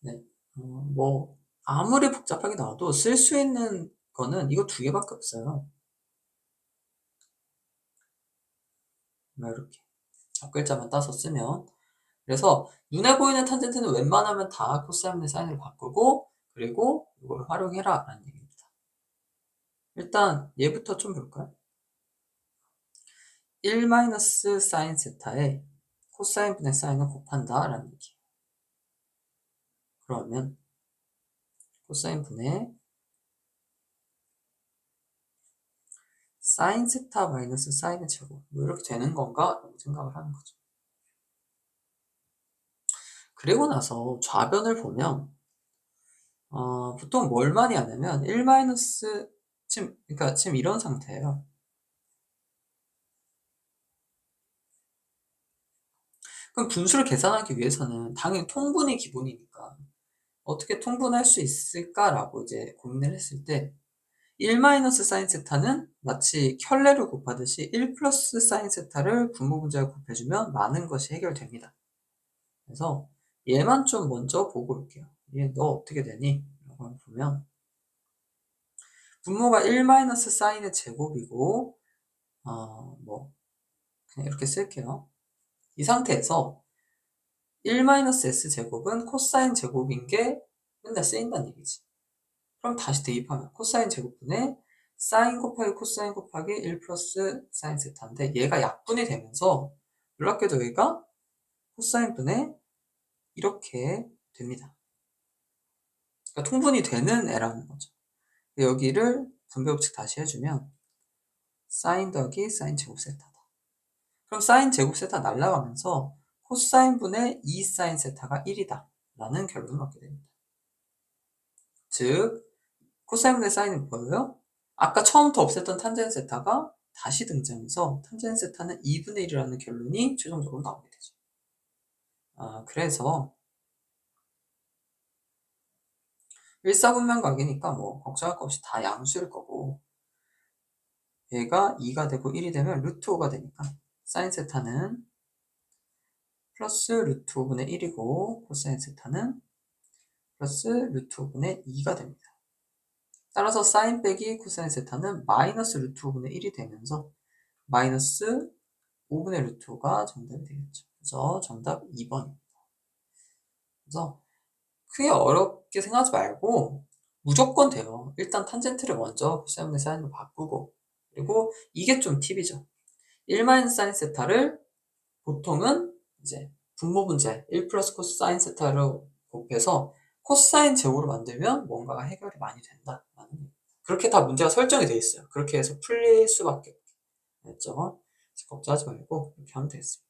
네. 어, 뭐 아무리 복잡하게 나와도 쓸 수 있는 거는 이거 두 개밖에 없어요. 뭐 이렇게 앞글자만 따서 쓰면 그래서 눈에 보이는 탄젠트는 웬만하면 다 코사인의 사인으로 바꾸고 그리고 이걸 활용해라 라는 얘기입니다. 일단 얘부터 좀 볼까요? 1 마이너스 사인 세타에 코사인 분의 사인을 곱한다 라는 얘기예요. 그러면 코사인 분의 사인 세타 마이너스 사인의 제곱 뭐 이렇게 되는 건가? 라고 생각을 하는 거죠. 그리고 나서 좌변을 보면 어, 보통 뭘 많이 하냐면 1 마이너스 지금 그러니까 지금 이런 상태예요. 그럼 분수를 계산하기 위해서는 당연히 통분이 기본이니까 어떻게 통분할 수 있을까라고 이제 고민을 했을 때 1 마이너스 사인 세타는 마치 켤레를 곱하듯이 1 플러스 사인 세타를 분모분자에 곱해주면 많은 것이 해결됩니다. 그래서 얘만 좀 먼저 보고 올게요. 얘 너 어떻게 되니? 라고 보면 분모가 1 마이너스 사인의 제곱이고 어, 뭐 그냥 이렇게 쓸게요. 이 상태에서 1 마이너스 s 제곱은 코사인 제곱인 게 맨날 쓰인다는 얘기지. 그럼 다시 대입하면 코사인 제곱분의 사인 곱하기 코사인 곱하기 1 플러스 사인 세타인데 얘가 약분이 되면서 놀랍게도 여기가 코사인 분의 이렇게 됩니다. 그러니까 통분이 되는 애라는 거죠. 여기를 분배 법칙 다시 해주면 사인 더하기 사인 제곱 세타다. 그럼 사인 제곱 세타 날라가면서 코사인 분의 2 사인 세타가 1이다. 라는 결론을 얻게 됩니다. 즉 코사인 분의 사인은 뭐예요? 아까 처음부터 없앴던 탄젠 세타가 다시 등장해서 탄젠 세타는 2분의 1이라는 결론이 최종적으로 나오게 되죠. 아, 그래서 일사분면 각이니까 뭐 걱정할 거 없이 다 양수일 거고 얘가 2가 되고 1이 되면 루트 5가 되니까 사인 세타는 플러스 루트 5분의 1이고 코사인 세타는 플러스 루트 5분의 2가 됩니다. 따라서 사인 빼기 코사인 세타는 마이너스 루트 5분의 1이 되면서 마이너스 5분의 루트 5가 정답이 되겠죠. 그래서 정답 2번입니다. 그래서 크게 어렵게 생각하지 말고 무조건 돼요. 일단 탄젠트를 먼저 코사인분의 사인으로 바꾸고 그리고 이게 좀 팁이죠. 1 사인 세타를 보통은 이제 분모 문제 1 플러스 코사인 세타로 곱해서 코사인 제곱으로 만들면 뭔가가 해결이 많이 된다. 그렇게 다 문제가 설정이 되어 있어요. 그렇게 해서 풀릴 수밖에 없죠. 걱정하지 말고 이렇게 하면 되겠습니다.